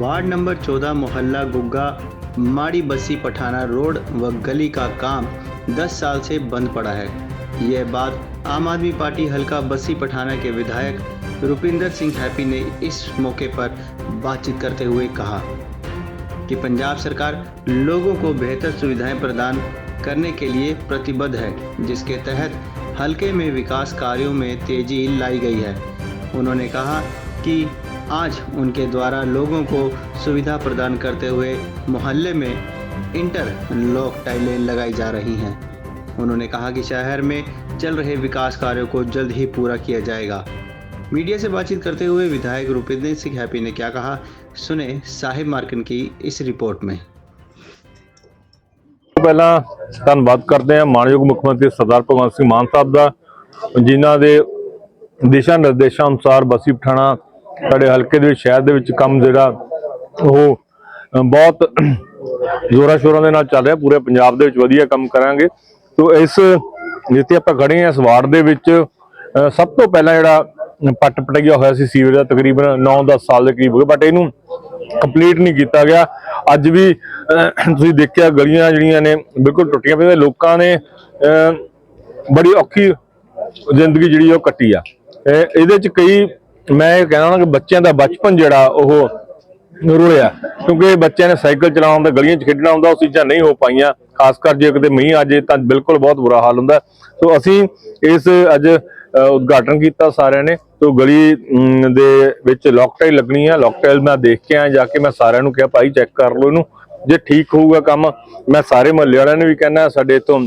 Ward number 14 मोहल्ला गुग्गा माड़ी बस्सी पठाना road व गली का काम 10 साल से बंद पड़ा है। यह बात आम आदमी पार्टी हल्का बस्सी पठाना के विधायक रुपिंदर सिंह हैप्पी ने इस मौके पर बातचीत करते हुए कहा कि पंजाब सरकार लोगों को बेहतर सुविधाएँ प्रदान करने के लिए प्रतिबद्ध है, जिसके तहत हल्के में विकास कार्यों में तेज़ी लाई गई है। उन्होंने कहा कि आज उनके द्वारा लोगों को सुविधा प्रदान करते हुए मोहल्ले में इंटर लॉक टाइलें लगाई जा रही हैं उन्होंने कहा कि शहर में चल रहे विकास कार्यों को जल्द ही पूरा किया जाएगा मीडिया से बातचीत करते हुए विधायक रूपिंदर सिंह हैप्पी ने क्या कहा सुने साहिब मार्कन की इस रिपोर्ट में ਪਹਿਲਾਂ ਧੰਨਵਾਦ ਕਰਦੇ ਹਾਂ ਮਾਨਯੋਗ ਮੁੱਖ ਮੰਤਰੀ ਸਰਦਾਰ ਭਗਵੰਤ ਸਿੰਘ ਮਾਨ ਸਾਹਿਬ ਦਾ ਜਿਨ੍ਹਾਂ ਦੇ ਦਿਸ਼ਾ ਨਿਰਦੇਸ਼ਾਂ ਅਨੁਸਾਰ ਬਸੀ ਪਠਾਣਾ ਸਾਡੇ ਹਲਕੇ ਦੇ ਵਿੱਚ, ਸ਼ਹਿਰ ਦੇ ਵਿੱਚ ਕੰਮ ਜਿਹੜਾ, ਉਹ ਬਹੁਤ ਜ਼ੋਰਾਂ ਸ਼ੋਰਾਂ ਦੇ ਨਾਲ ਚੱਲ ਰਿਹਾ। ਪੂਰੇ ਪੰਜਾਬ ਦੇ ਵਿੱਚ ਵਧੀਆ ਕੰਮ ਕਰਾਂਗੇ। ਸੋ ਇਸ ਜਿੱਥੇ ਆਪਾਂ ਖੜੇ ਹਾਂ, ਇਸ ਵਾਰਡ ਦੇ ਵਿੱਚ ਸਭ ਤੋਂ ਪਹਿਲਾਂ ਜਿਹੜਾ ਪੱਟ ਪਟਿਆ ਹੋਇਆ ਸੀ ਸੀਵਰੇਜ ਦਾ, ਤਕਰੀਬਨ 9-10 ਸਾਲ ਦੇ ਕਰੀਬ ਹੋ ਗਏ ਬਟ ਇਹਨੂੰ ਕੰਪਲੀਟ ਨਹੀਂ ਕੀਤਾ ਗਿਆ। ਅੱਜ ਵੀ ਤੁਸੀਂ ਦੇਖਿਆ, ਗਲੀਆਂ ਜਿਹੜੀਆਂ ਨੇ, ਬਿਲਕੁਲ ਟੁੱਟੀਆਂ ਪਈਆਂ ਲੋਕਾਂ ਨੇ ਬੜੀ ਔਖੀ ਜ਼ਿੰਦਗੀ ਜਿਹੜੀ ਉਹ ਕੱਟੀ ਆ। ਇਹ- ਇਹਦੇ ਚ ਕਈ ਮੈਂ ਇਹ ਕਹਿਣਾ ਕਿ ਬੱਚਿਆਂ ਦਾ ਬਚਪਨ ਜਿਹੜਾ ਉਹ ਰੁਲਿਆ ਕਿਉਂਕਿ ਬੱਚਿਆਂ ਨੇ ਸਾਈਕਲ ਚਲਾਉਣ ਦਾ ਗਲੀਆਂ 'ਚ ਖੇਡਣਾ ਹੁੰਦਾ ਉਹ ਚੀਜ਼ਾਂ ਨਹੀਂ ਹੋ ਪਾਈਆਂ। ਖਾਸ ਕਰ ਜੇ ਕਿਤੇ ਮੀਂਹ ਆ ਜੇ ਤਾਂ ਬਿਲਕੁਲ ਬਹੁਤ ਬੁਰਾ ਹਾਲ ਹੁੰਦਾ। ਸੋ ਅਸੀਂ ਇਸ ਅੱਜ ਉਦਘਾਟਨ ਕੀਤਾ ਸਾਰਿਆਂ ਨੇ। ਤੋਂ ਗਲੀ ਅਮ, ਦੇ ਵਿੱਚ ਲੋਕਟਾਈਲ ਲੱਗਣੀ ਆ। ਲੋਕਟਾਈਲ ਮੈਂ ਦੇਖ ਕੇ ਆ ਜਾ ਕੇ ਮੈਂ ਸਾਰਿਆਂ ਨੂੰ ਕਿਹਾ ਭਾਈ ਚੈੱਕ ਕਰ ਲਓ ਇਹਨੂੰ। ਜੇ ਠੀਕ ਹੋਊਗਾ ਕੰਮ ਮੈਂ ਸਾਰੇ ਮਹੱਲੇ ਵਾਲਿਆਂ ਨੂੰ ਵੀ ਕਹਿਣਾ ਸਾਡੇ ਤੋਂ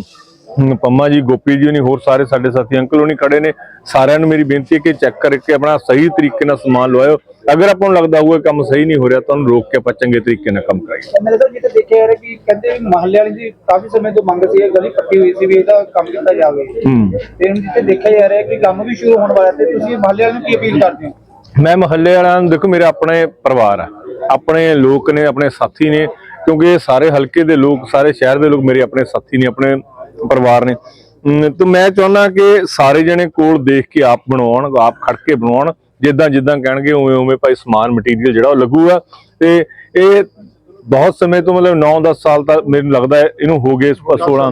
ਪੰਮਾ ਜੀ ਗੋਪੀ ਜੀ ਨਹੀਂ ਹੋਰ ਸਾਰੇ ਸਾਡੇ ਸਾਥੀ ਅੰਕਲ ਹੋਣੀ ਖੜੇ ਨੇ। ਸਾਰਿਆਂ ਨੂੰ ਮੇਰੀ ਬੇਨਤੀ ਹੈ ਕਿ ਚੈੱਕ ਕਰਕੇ ਆਪਣਾ ਸਹੀ ਤਰੀਕੇ ਨਾਲ ਸਮਾਨ ਲਵਾਇਓ। ਅਗਰ ਆਪਾਂ ਨੂੰ ਲੱਗਦਾ ਹੋਊਗਾ ਕੰਮ ਸਹੀ ਨਹੀਂ ਹੋ ਰਿਹਾ ਤਾਂ ਉਹਨੂੰ ਰੋਕ ਕੇ ਆਪਾਂ ਚੰਗੇ ਤਰੀਕੇ ਨਾਲ ਕੰਮ ਕਰਾਈਏ। ਮੇਰੇ ਤੋਂ ਜਿੱਥੇ ਦੇਖਿਆ ਯਾਰ ਕਿ ਕਹਿੰਦੇ ਮਹੱਲੇ ਵਾਲੀ ਦੀ ਕਾਫੀ ਸਮੇਂ ਤੋਂ ਮੰਗ ਸੀ ਇਹ ਗਲੀ ਪੱਟੀ ਹੋਈ ਸੀ ਵੀ ਇਹਦਾ ਕੰਮ ਕੀਤਾ ਜਾਵੇ। ਤੇ ਹੁਣ ਜਿੱਥੇ ਦੇਖਿਆ ਜਾ ਰਿਹਾ ਕਿ ਕੰਮ ਵੀ ਸ਼ੁਰੂ ਹੋਣ ਵਾਲਾ ਤੇ ਤੁਸੀਂ ਮਹੱਲੇ ਵਾਲਿਆਂ ਨੂੰ ਕੀ ਅਪੀਲ ਕਰਦੇ ਹੋ? ਮੈਂ ਮੁਹੱਲੇ ਵਾਲਿਆਂ ਨੂੰ ਦੇਖੋ ਮੇਰੇ ਆਪਣੇ ਪਰਿਵਾਰ ਆ। ਆਪਣੇ ਲੋਕ ਨੇ ਆਪਣੇ ਸਾਥੀ ਨੇ ਕਿਉਂਕਿ ਇਹ ਸਾਰੇ ਹਲਕੇ ਦੇ ਲੋਕ ਸਾਰੇ ਸ਼ਹਿਰ ਦੇ ਲੋਕ ਮੇਰੇ ਆਪਣੇ ਸਾਥੀ ਨੇ ਆਪਣੇ ਪਰਿਵਾਰ ਨੇ। ਤੇ ਮੈਂ ਚਾਹੁੰਦਾ ਕਿ ਸਾਰੇ ਜਣੇ ਕੋਲ ਦੇਖ ਕੇ ਆਪ ਬਣਾਉਣ ਆਪ ਖੜ ਕੇ ਬਣਾਉਣ। ਜਿੱਦਾਂ ਜਿੱਦਾਂ ਕਹਿਣਗੇ ਉਵੇਂ ਉਵੇਂ ਭਾਈ ਸਮਾਨ ਮਟੀਰੀਅਲ ਜਿਹੜਾ ਉਹ ਲੱਗੂਗਾ। ਤੇ ਇਹ ਬਹੁਤ ਸਮੇਂ ਤੋਂ ਮਤਲਬ 9-10 ਸਾਲ ਤੱਕ ਮੈਨੂੰ ਲੱਗਦਾ ਇਹਨੂੰ ਹੋ ਗਏ 16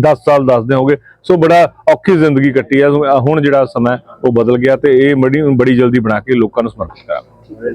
10 ਸਾਲ ਦੱਸਦੇ ਹੋਗੇ ਸੋ ਬੜਾ ਔਖੀ ਜ਼ਿੰਦਗੀ ਕੱਟੀ ਆ ਹੁਣ ਜਿਹੜਾ ਸਮਾਂ ਉਹ ਬਦਲ ਗਿਆ ਤੇ ਇਹ ਬੜੀ ਬੜੀ ਜਲਦੀ ਬਣਾ ਕੇ ਲੋਕਾਂ ਨੂੰ ਸਮਰਪਿਤ ਕਰਾਂਗੇ।